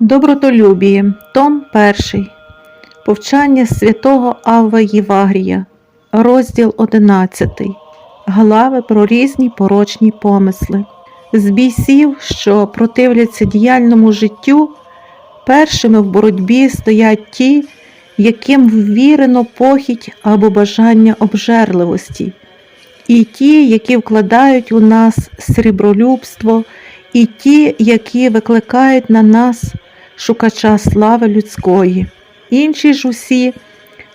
Добротолюбіє, Том 1. Повчання святого Авва Євагрія, розділ 11. Глави про різні порочні помисли. З бійсів, що противляться діяльному життю, першими в боротьбі стоять ті, яким ввірено похідь або бажання обжерливості, і ті, які вкладають у нас срібролюбство, і ті, які викликають на нас шукача слави людської. Інші ж усі,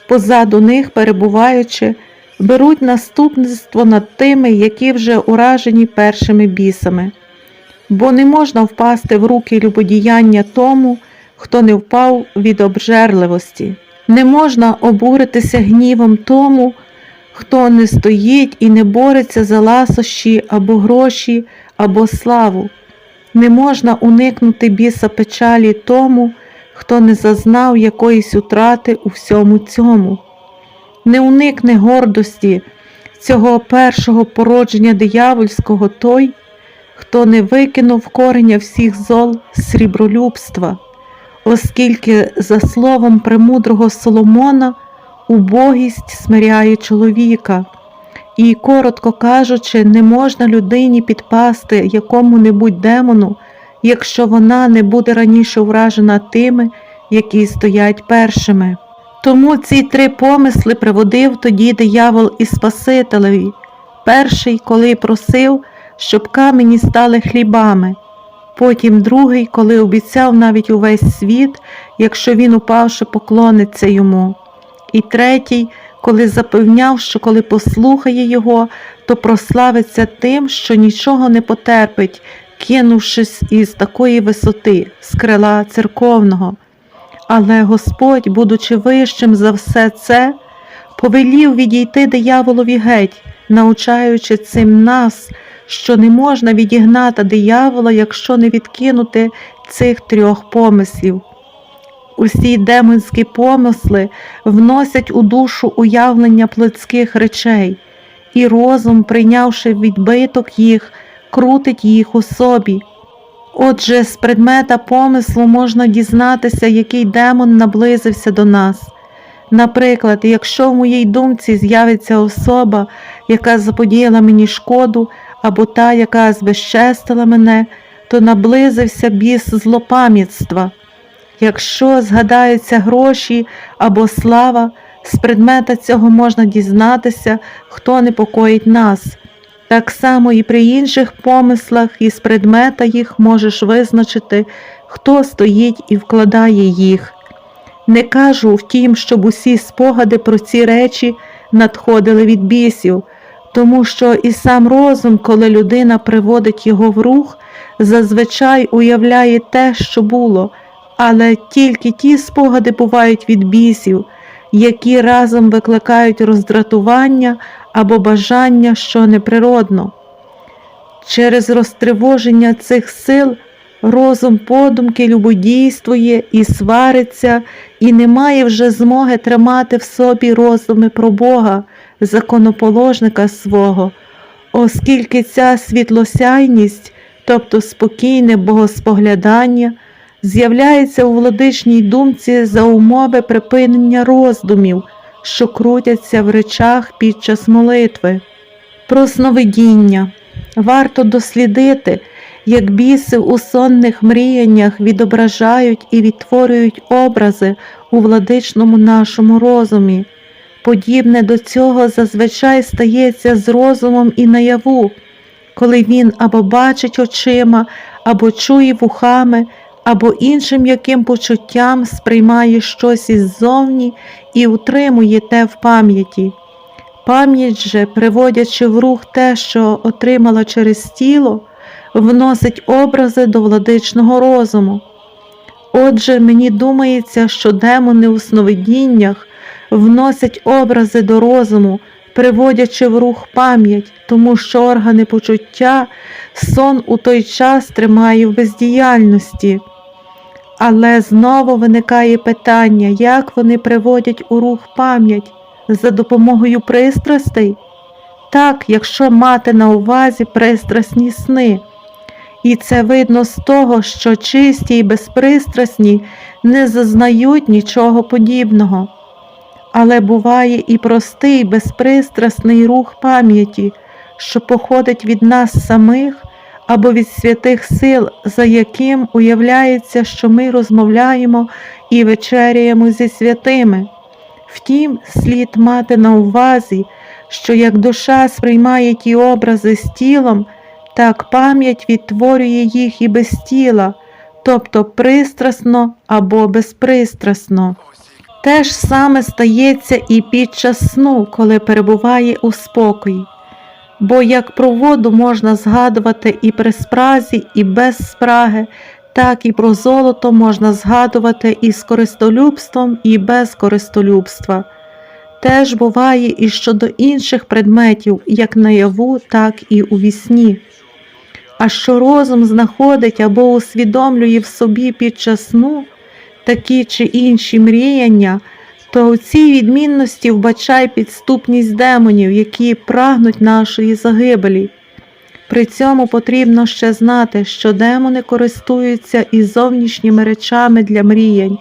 позаду них перебуваючи, беруть наступництво над тими, які вже уражені першими бісами. Бо не можна впасти в руки любодіяння тому, хто не впав від обжерливості. Не можна обуритися гнівом тому, хто не стоїть і не бореться за ласощі або гроші, або славу. Не можна уникнути біса печалі тому, хто не зазнав якоїсь утрати у всьому цьому. Не уникне гордості цього першого породження диявольського той, хто не викинув кореня всіх зол срібролюбства, оскільки, за словом премудрого Соломона, убогість смиряє чоловіка. І, коротко кажучи, не можна людині підпасти якому-небудь демону, якщо вона не буде раніше вражена тими, які стоять першими. Тому ці три помисли приводив тоді диявол і Спасителеві. Перший, коли просив, щоб камені стали хлібами, потім другий, коли обіцяв навіть увесь світ, якщо він, упавши, поклониться йому, і третій, коли запевняв, що коли послухає його, то прославиться тим, що нічого не потерпить, кинувшись із такої висоти, з крила церковного. Але Господь, будучи вищим за все це, повелів відійти дияволові геть, научаючи цим нас, що не можна відігнати диявола, якщо не відкинути цих трьох помислів. Усі демонські помисли вносять у душу уявлення плотських речей, і розум, прийнявши відбиток їх, крутить їх у собі. Отже, з предмета помислу можна дізнатися, який демон наблизився до нас. Наприклад, якщо в моїй думці з'явиться особа, яка заподіяла мені шкоду, або та, яка збезчестила мене, то наблизився біс злопам'ятства. Якщо згадаються гроші або слава, з предмета цього можна дізнатися, хто непокоїть нас. Так само і при інших помислах із предмета їх можеш визначити, хто стоїть і вкладає їх. Не кажу втім, щоб усі спогади про ці речі надходили від бісів, тому що і сам розум, коли людина приводить його в рух, зазвичай уявляє те, що було, але тільки ті спогади бувають від бісів, які разом викликають роздратування або бажання, що неприродно. Через розтривоження цих сил розум подумки любодійствує і свариться, і не має вже змоги тримати в собі розуми про Бога, законоположника свого, оскільки ця світлосяйність, тобто спокійне богоспоглядання, з'являється у владичній думці за умови припинення роздумів що крутяться в речах під час молитви. Про сновидіння варто дослідити, як біси у сонних мріяннях відображають і відтворюють образи у владичному нашому розумі. Подібне до цього зазвичай стається з розумом і наяву, коли він або бачить очима, або чує вухами, або іншим яким почуттям сприймає щось іззовні і утримує те в пам'яті. Пам'ять же, приводячи в рух те, що отримала через тіло, вносить образи до владичного розуму. Отже, мені думається, що демони у сновидіннях вносять образи до розуму, приводячи в рух пам'ять, тому що органи почуття сон у той час тримає в бездіяльності. Але знову виникає питання, як вони приводять у рух пам'ять за допомогою пристрастей? Так, якщо мати на увазі пристрасні сни. І це видно з того, що чисті і безпристрасні не зазнають нічого подібного. Але буває і простий, безпристрасний рух пам'яті, що походить від нас самих або від святих сил, за яким уявляється, що ми розмовляємо і вечеряємо зі святими. Втім, слід мати на увазі, що як душа сприймає ті образи з тілом, так пам'ять відтворює їх і без тіла, тобто пристрасно або безпристрасно. Те ж саме стається і під час сну, коли перебуває у спокої. Бо як про воду можна згадувати і при спразі, і без спраги, так і про золото можна згадувати і з користолюбством, і без користолюбства. Теж буває і щодо інших предметів, як наяву, так і у вісні. А що розум знаходить або усвідомлює в собі під час сну такі чи інші мріяння, то у цій відмінності вбачай підступність демонів, які прагнуть нашої загибелі. При цьому потрібно ще знати, що демони користуються і зовнішніми речами для мріянь,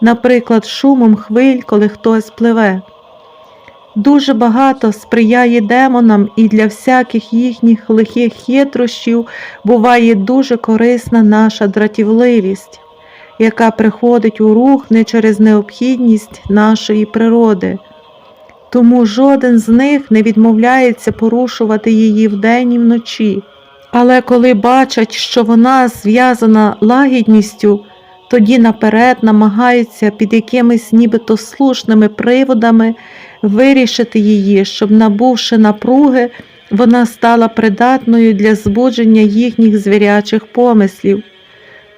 наприклад, шумом хвиль, коли хтось пливе. Дуже багато сприяє демонам і для всяких їхніх лихих хитрощів буває дуже корисна наша дратівливість, яка приходить у рух не через необхідність нашої природи. Тому жоден з них не відмовляється порушувати її вдень і вночі. Але коли бачать, що вона зв'язана лагідністю, тоді наперед намагаються під якимись нібито слушними приводами вирішити її, щоб, набувши напруги, вона стала придатною для збудження їхніх звірячих помислів.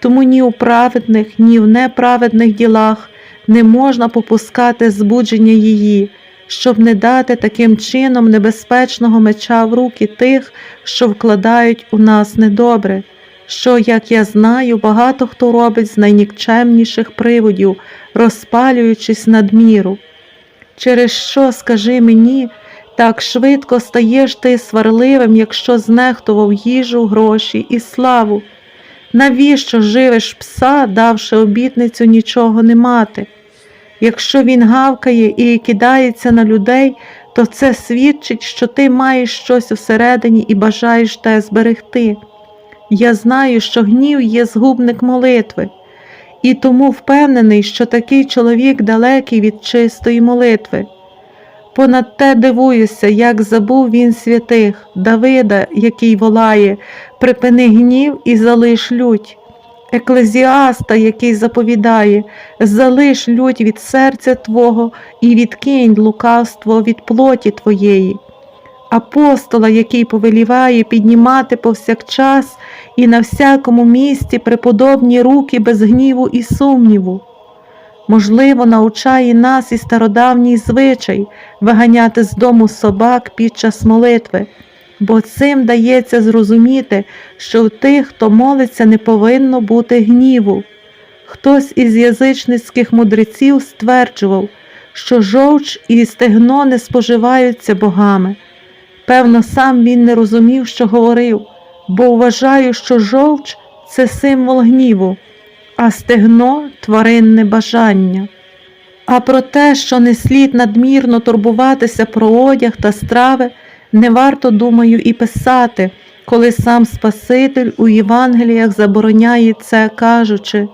Тому ні у праведних, ні в неправедних ділах не можна попускати збудження її, щоб не дати таким чином небезпечного меча в руки тих, що вкладають у нас недобре, що, як я знаю, багато хто робить з найнікчемніших приводів, розпалюючись надміру. Через що, скажи мені, так швидко стаєш ти сварливим, якщо знехтував їжу, гроші і славу? Навіщо живеш пса, давши обітницю нічого не мати? Якщо він гавкає і кидається на людей, то це свідчить, що ти маєш щось усередині і бажаєш те зберегти. Я знаю, що гнів є згубник молитви, і тому впевнений, що такий чоловік далекий від чистої молитви. Понад те дивуюся, як забув він святих, Давида, який волає, припини гнів і залиш лють, еклезіаста, який заповідає, залиш лють від серця Твого і відкинь лукавство від плоті Твоєї, апостола, який повеліває піднімати повсякчас і на всякому місці преподобні руки без гніву і сумніву. Можливо, навчає нас і стародавній звичай виганяти з дому собак під час молитви, бо цим дається зрозуміти, що в тих, хто молиться, не повинно бути гніву. Хтось із язичницьких мудреців стверджував, що жовч і стегно не споживаються богами. Певно, сам він не розумів, що говорив, бо вважаю, що жовч це символ гніву а стегно тваринне бажання. А про те, що не слід надмірно турбуватися про одяг та страви, не варто, думаю, і писати, коли сам Спаситель у Євангеліях забороняє це, кажучи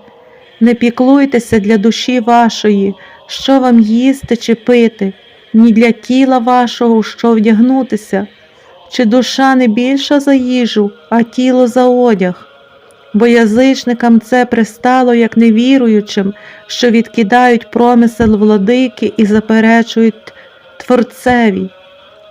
не піклуйтеся для душі вашої, що вам їсти чи пити, ні для тіла вашого, що вдягнутися, чи душа не більша за їжу, а тіло за одяг бо язичникам це пристало як невіруючим, що відкидають промисел владики і заперечують Творцеві.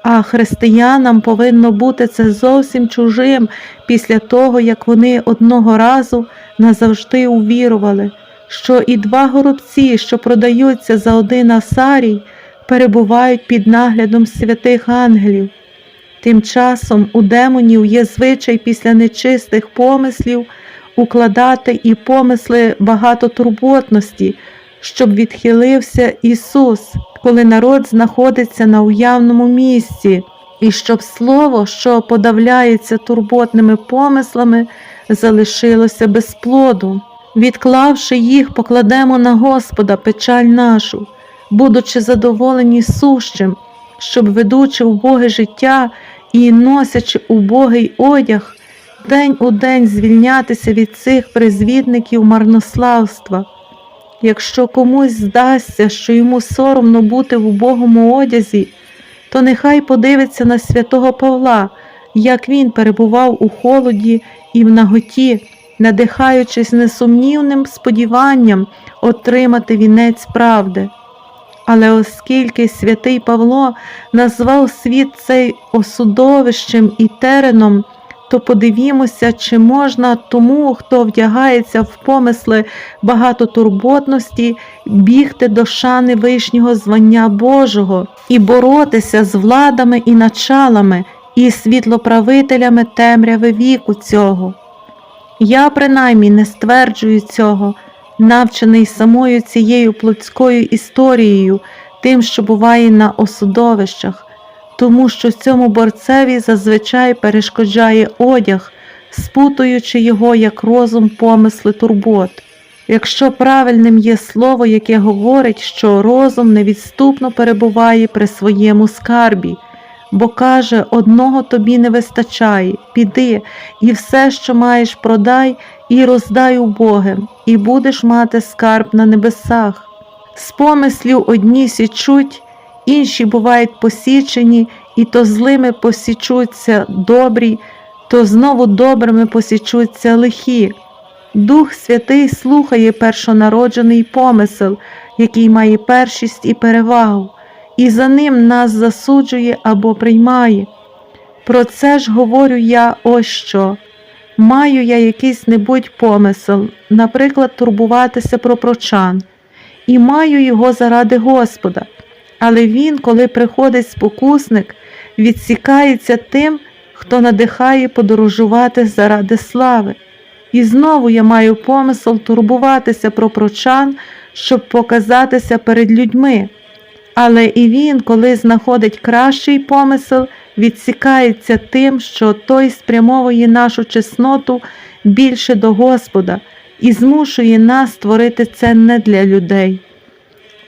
А християнам повинно бути це зовсім чужим після того, як вони одного разу назавжди увірували, що і два горобці, що продаються за один асарій, перебувають під наглядом святих ангелів. Тим часом у демонів є звичай після нечистих помислів укладати і помисли багатотурботності, щоб відхилився Ісус, коли народ знаходиться на уявному місці, і щоб Слово, що подавляється турботними помислами, залишилося без плоду. Відклавши їх, покладемо на Господа печаль нашу, будучи задоволені сущим, щоб ведучи убоге життя і носячи убогий одяг, день у день звільнятися від цих призвідників марнославства. Якщо комусь здасться, що йому соромно бути в убогому одязі, то нехай подивиться на святого Павла, як він перебував у холоді і в наготі, надихаючись несумнівним сподіванням отримати вінець правди. Але оскільки святий Павло назвав світ цей осудовищем і тереном, то подивімося, чи можна тому, хто вдягається в помисли багатотурботності, бігти до шани вишнього звання Божого і боротися з владами і началами, і світлоправителями темряви віку цього. Я принаймні не стверджую цього, навчений самою цією плотською історією, тим, що буває на осудовищах, тому що цьому борцеві зазвичай перешкоджає одяг, спутуючи його як розум помисли турбот. Якщо правильним є слово, яке говорить, що розум невідступно перебуває при своєму скарбі, бо каже, одного тобі не вистачає, піди, і все, що маєш, продай і роздай убогим, і будеш мати скарб на небесах. З помислів одні січуть, інші бувають посічені, і то злими посічуться добрі, то знову добрими посічуться лихі. Дух Святий слухає першонароджений помисел, який має першість і перевагу, і за ним нас засуджує або приймає. Про це ж говорю я ось що. Маю я якийсь небудь помисел, наприклад, турбуватися про прочан, і маю його заради Господа. Але він, коли приходить спокусник, відсікається тим, хто надихає подорожувати заради слави. І знову я маю помисел турбуватися про прочан, щоб показатися перед людьми. Але і він, коли знаходить кращий помисел, відсікається тим, що той спрямовує нашу чесноту більше до Господа і змушує нас творити це не для людей.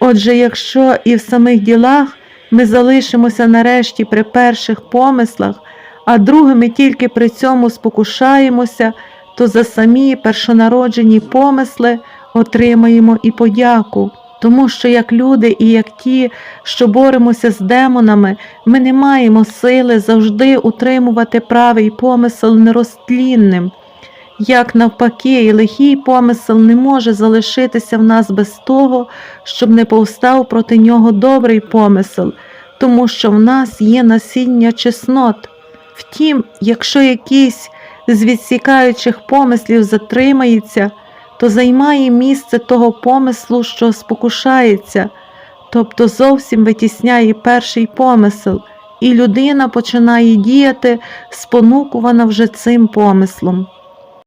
Отже, якщо і в самих ділах ми залишимося нарешті при перших помислах, а другими тільки при цьому спокушаємося, то за самі першонароджені помисли отримаємо і подяку. Тому що як люди і як ті, що боремося з демонами, ми не маємо сили завжди утримувати правий помисел нерозтлінним. Як навпаки, і лихий помисел не може залишитися в нас без того, щоб не повстав проти нього добрий помисел, тому що в нас є насіння чеснот. Втім, якщо якийсь з відсікаючих помислів затримається, то займає місце того помислу, що спокушається, тобто зовсім витісняє перший помисел, і людина починає діяти, спонукувана вже цим помислом.